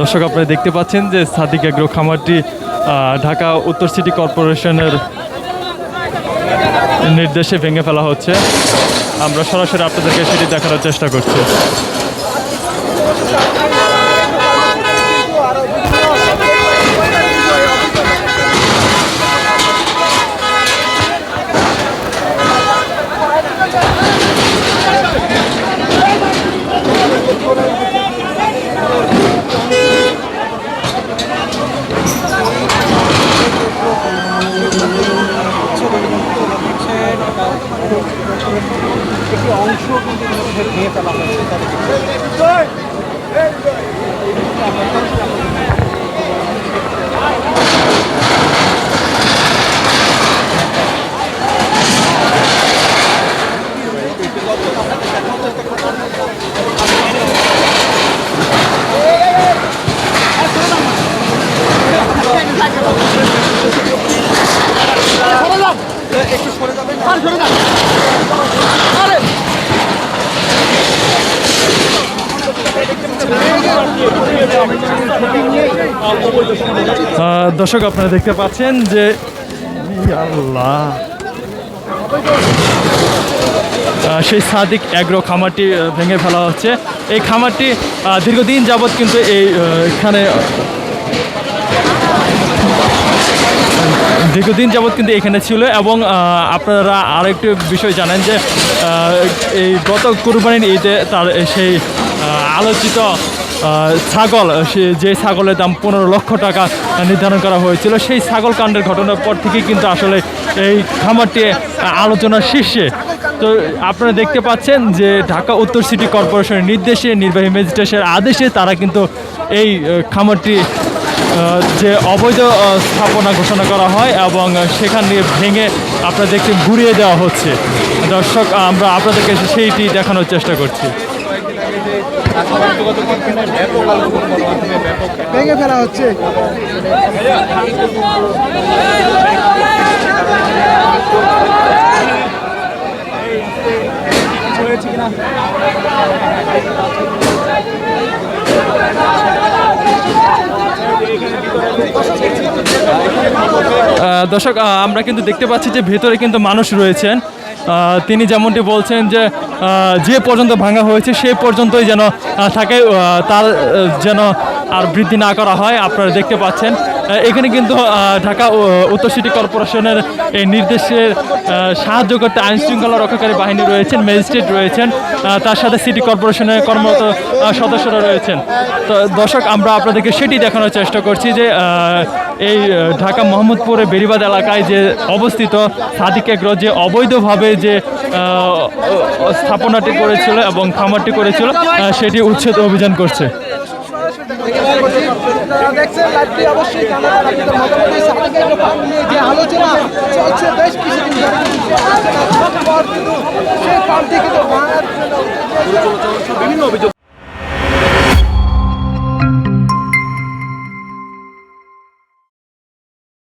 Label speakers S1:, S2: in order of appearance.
S1: দর্শক আপনারা দেখতে পাচ্ছেন যে সাদিক এগ্রো খামারটি ঢাকা উত্তর সিটি কর্পোরেশনের নির্দেশে ভেঙে ফেলা হচ্ছে। আমরা সরাসরি আপনাদেরকে সেটি দেখানোর চেষ্টা করছি।
S2: ফেলা হয়েছে তাদের একটু সরে যাবেন সরে যান
S1: আহ, দর্শক, আপনারা দেখতে পাচ্ছেন যে আল্লাহ সেই সাদিক অ্যাগ্রো খামারটি ভেঙে ফেলা হচ্ছে। এই খামারটি দীর্ঘদিন যাবৎ কিন্তু এই এখানে, দীর্ঘদিন যাবৎ কিন্তু এখানে ছিল এবং আপনারা আরেকটি বিষয় জানেন যে এই গত কুরবানির ঈদে তার সেই আলোচিত ছাগল সে যে ছাগলের দাম পনেরো লক্ষ টাকা নির্ধারণ করা হয়েছিল, সেই ছাগল কাণ্ডের ঘটনার পর থেকেই কিন্তু আসলে এই খামারটি আলোচনার শীর্ষে। তো আপনারা দেখতে পাচ্ছেন যে ঢাকা উত্তর সিটি কর্পোরেশনের নির্দেশে, নির্বাহী ম্যাজিস্ট্রেটের আদেশে তারা কিন্তু এই খামারটি যে অবৈধ স্থাপনা ঘোষণা করা হয় এবং সেখান দিয়ে ভেঙে আপনাদেরকে ঘুরিয়ে দেওয়া হচ্ছে। দর্শক, আমরা আপনাদেরকে সেইটি দেখানোর চেষ্টা করছি।
S2: ভেঙে ফেলা হচ্ছে।
S1: আহ, দর্শক আমরা কিন্তু দেখতে পাচ্ছি যে ভেতরে কিন্তু মানুষ রয়েছেন। তিনি যেমনটি বলছেন যে যে পর্যন্ত ভাঙা হয়েছে সেই পর্যন্তই যেন থাকে তার যেন আর বৃদ্ধি না করা হয়, আপনারা দেখতে পাচ্ছেন। এখানে কিন্তু ঢাকা উত্তর সিটি কর্পোরেশনের এই নির্দেশের সাহায্য করতে আইন শৃঙ্খলা রক্ষাকারী বাহিনী রয়েছেন, ম্যাজিস্ট্রেট রয়েছেন তার সাথে সিটি কর্পোরেশনের কর্মরত সদস্যরা রয়েছেন। তো, দর্শক, আমরা আপনাদেরকে সেটি দেখানোর চেষ্টা করছি যে এই ঢাকা মোহাম্মদপুরে বেরিবাদ এলাকায় যে অবস্থিত সাদিক এগ্রো যে অবৈধভাবে যে স্থাপনাটি করেছিল এবং খামারটি করেছিল সেটি উচ্ছেদ অভিযান করছে।
S2: দেখছেন লাইভটি অবশ্যই যে আলোচনা চলছে বেশ কিছুদিন ধরে বিভিন্ন অভিযোগ